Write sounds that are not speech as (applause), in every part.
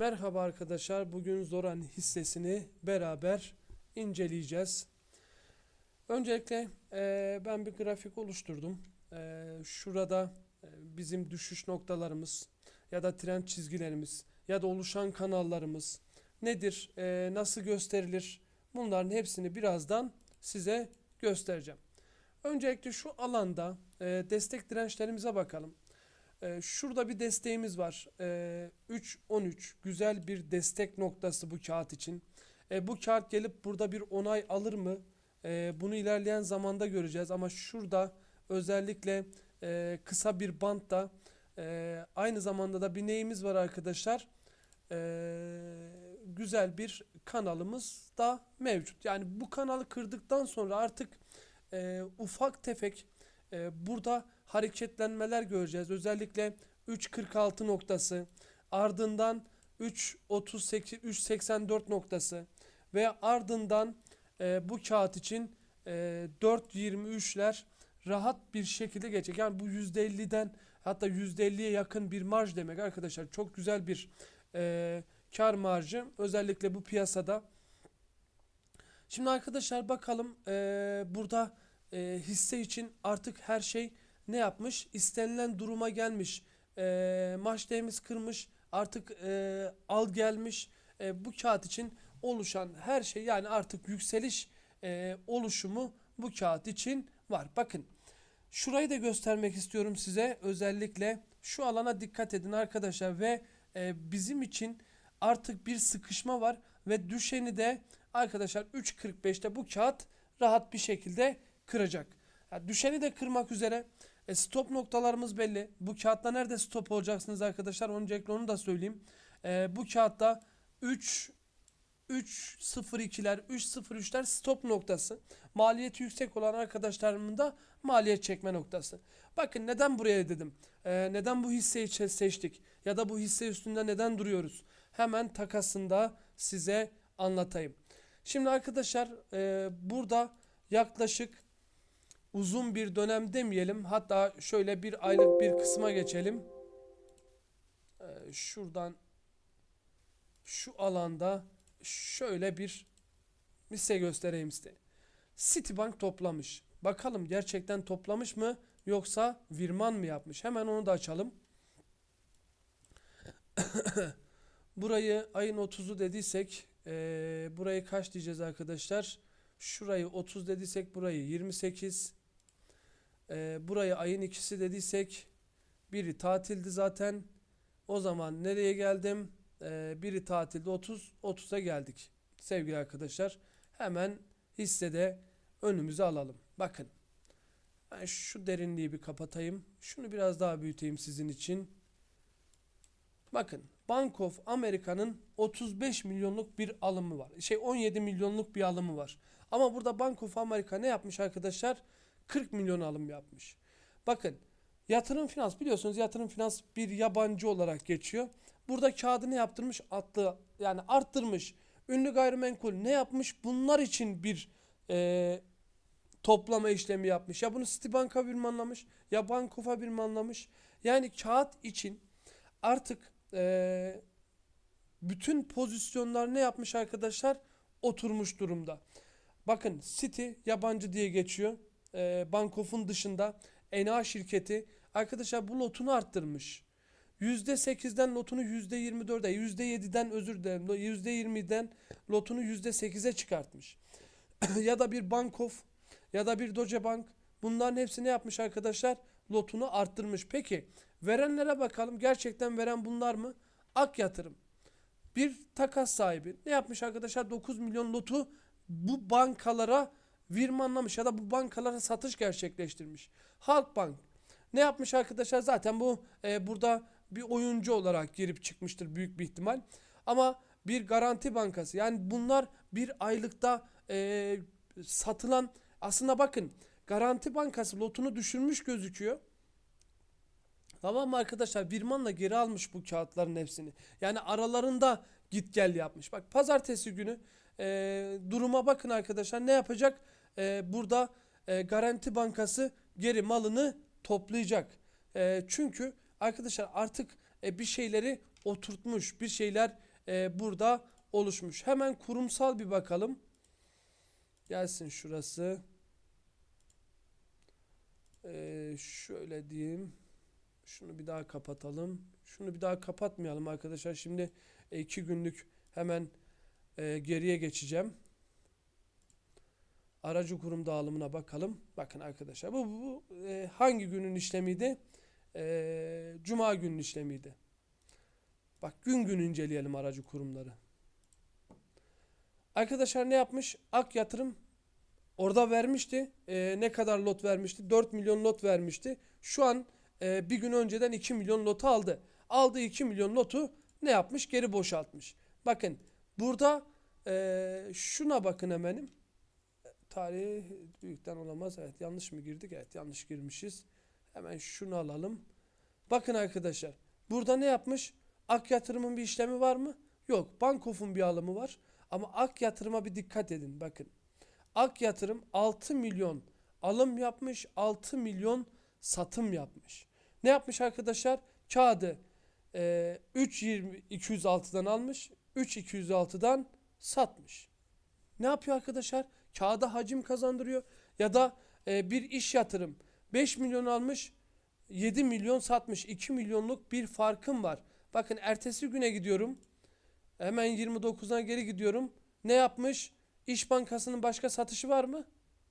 Merhaba arkadaşlar. Bugün Zoran hissesini beraber inceleyeceğiz. Öncelikle eee, ben bir grafik oluşturdum. Eee, şurada eee, bizim düşüş noktalarımız ya da trend çizgilerimiz ya da oluşan kanallarımız nedir, eee, nasıl gösterilir? Bunların hepsini birazdan size göstereceğim. Öncelikle şu alanda eee, destek dirençlerimize bakalım. Ee, şurada bir desteğimiz var. Ee, 3-13 güzel bir destek noktası bu kağıt için. Ee, bu kağıt gelip burada bir onay alır mı? Ee, bunu ilerleyen zamanda göreceğiz ama şurada özellikle e, kısa bir bantta e, aynı zamanda da bir neyimiz var arkadaşlar? Ee, güzel bir kanalımız da mevcut. Yani bu kanalı kırdıktan sonra artık e, ufak tefek e, burada hareketlenmeler göreceğiz. Özellikle 3.46 noktası, ardından 3.38, 3.84 noktası ve ardından e, bu kağıt için e, 4.23'ler rahat bir şekilde geçecek. Yani bu %50'den hatta %50'ye yakın bir marj demek arkadaşlar. Çok güzel bir e, kar marjı özellikle bu piyasada. Şimdi arkadaşlar bakalım e, burada e, hisse için artık her şey ne yapmış? İstenilen duruma gelmiş. E, maç değerimiz kırmış. Artık e, al gelmiş. E, bu kağıt için oluşan her şey yani artık yükseliş e, oluşumu bu kağıt için var. Bakın şurayı da göstermek istiyorum size. Özellikle şu alana dikkat edin arkadaşlar ve e, bizim için artık bir sıkışma var ve düşeni de arkadaşlar 3.45'te bu kağıt rahat bir şekilde kıracak. Düşeni de kırmak üzere. E, stop noktalarımız belli. Bu kağıtta nerede stop olacaksınız arkadaşlar? Öncelikle onu da söyleyeyim. E, bu kağıtta 3 3.02'ler, 3.03'ler stop noktası. Maliyeti yüksek olan arkadaşlarımın da maliyet çekme noktası. Bakın neden buraya dedim? E, neden bu hisseyi seçtik? Ya da bu hisse üstünde neden duruyoruz? Hemen takasında size anlatayım. Şimdi arkadaşlar e, burada yaklaşık uzun bir dönem demeyelim. Hatta şöyle bir aylık bir kısma geçelim. Ee, şuradan şu alanda şöyle bir hisse göstereyim size. Citibank toplamış. Bakalım gerçekten toplamış mı yoksa Virman mı yapmış? Hemen onu da açalım. (coughs) Burayı ayın 30'u dediysek eee, burayı kaç diyeceğiz arkadaşlar? Şurayı 30 dediysek burayı 28. Eee, burayı ayın ikisi dediysek biri tatildi zaten. O zaman nereye geldim? Eee, biri tatilde 30, 30'a geldik. Sevgili arkadaşlar hemen hissede önümüze alalım. Bakın ben şu derinliği bir kapatayım. Şunu biraz daha büyüteyim sizin için. Bakın Bank of America'nın 35 milyonluk bir alımı var. Şey 17 milyonluk bir alımı var. Ama burada Bank of America ne yapmış arkadaşlar? 40 milyon alım yapmış. Bakın yatırım finans biliyorsunuz yatırım finans bir yabancı olarak geçiyor. Burada kağıdını yaptırmış attı yani arttırmış. Ünlü gayrimenkul ne yapmış? Bunlar için bir eee, toplama işlemi yapmış. Ya bunu Citibank'a bir manlamış ya Bank of'a bir manlamış. Yani kağıt için artık eee, bütün pozisyonlar ne yapmış arkadaşlar? Oturmuş durumda. Bakın City yabancı diye geçiyor. Eee Bankof'un dışında ENA şirketi arkadaşlar bu lotunu arttırmış. %8'den lotunu %24'e, %7'den özür dilerim, %20'den lotunu %8'e çıkartmış. (clears throat) ya da bir Bankof ya da bir Doge Bank bunların hepsini yapmış arkadaşlar? Lotunu arttırmış. Peki verenlere bakalım. Gerçekten veren bunlar mı? Ak yatırım. Bir takas sahibi. Ne yapmış arkadaşlar? 9 milyon lotu bu bankalara virmanlamış ya da bu bankalara satış gerçekleştirmiş. Halkbank. Ne yapmış arkadaşlar? Zaten bu e, burada bir oyuncu olarak girip çıkmıştır büyük bir ihtimal. Ama bir garanti bankası. Yani bunlar bir aylıkta e, satılan aslında bakın Garanti Bankası lotunu düşürmüş gözüküyor. Tamam mı arkadaşlar? Virman'la geri almış bu kağıtların hepsini. Yani aralarında git gel yapmış. Bak pazartesi günü e, duruma bakın arkadaşlar. Ne yapacak? E, burada e, Garanti Bankası geri malını toplayacak. E, çünkü arkadaşlar artık e, bir şeyleri oturtmuş. Bir şeyler e, burada oluşmuş. Hemen kurumsal bir bakalım. Gelsin şurası. Ee, şöyle diyeyim. Şunu bir daha kapatalım. Şunu bir daha kapatmayalım arkadaşlar. Şimdi e, iki günlük hemen e, geriye geçeceğim. Aracı kurum dağılımına bakalım. Bakın arkadaşlar bu, bu, bu, e, hangi günün işlemiydi? E, Cuma günün işlemiydi. Bak gün gün inceleyelim aracı kurumları. Arkadaşlar ne yapmış? Ak yatırım orada vermişti. E, ne kadar lot vermişti? 4 milyon lot vermişti. Şu an e, bir gün önceden 2 milyon lotu aldı. Aldığı 2 milyon lotu ne yapmış? Geri boşaltmış. Bakın burada e, şuna bakın hemenim. Tarih büyükten olamaz. Evet yanlış mı girdik? Evet yanlış girmişiz. Hemen şunu alalım. Bakın arkadaşlar. Burada ne yapmış? Ak yatırımın bir işlemi var mı? Yok. Bankof'un bir alımı var. Ama ak yatırıma bir dikkat edin. Bakın. Ak yatırım 6 milyon alım yapmış. 6 milyon satım yapmış. Ne yapmış arkadaşlar? Kağıdı e, 3.20 206'dan almış. 3.206'dan satmış. Ne yapıyor arkadaşlar? Kağıda hacim kazandırıyor. Ya da e, bir iş yatırım 5 milyon almış 7 milyon satmış. 2 milyonluk bir farkım var. Bakın ertesi güne gidiyorum. Hemen 29'dan geri gidiyorum. Ne yapmış? İş Bankası'nın başka satışı var mı?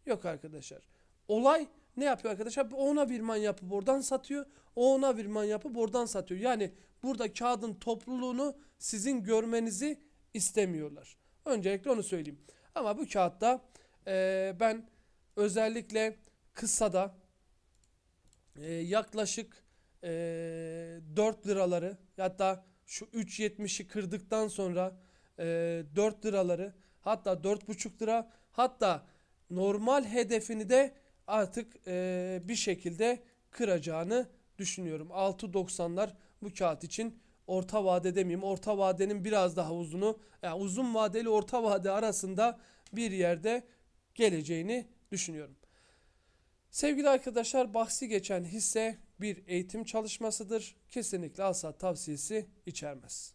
Yok arkadaşlar. Olay ne yapıyor arkadaşlar? O ona bir man yapıp oradan satıyor. O ona bir man yapıp oradan satıyor. Yani burada kağıdın topluluğunu sizin görmenizi istemiyorlar. Öncelikle onu söyleyeyim. Ama bu kağıtta eee, ben özellikle kısada eee, yaklaşık eee 4 liraları hatta şu 3.70'i kırdıktan sonra eee 4 liraları hatta 4.5 lira hatta normal hedefini de artık eee, bir şekilde kıracağını düşünüyorum. 6.90'lar bu kağıt için orta vade demeyeyim. Orta vadenin biraz daha uzunu yani uzun vadeli orta vade arasında bir yerde geleceğini düşünüyorum. Sevgili arkadaşlar bahsi geçen hisse bir eğitim çalışmasıdır. Kesinlikle alsat tavsiyesi içermez.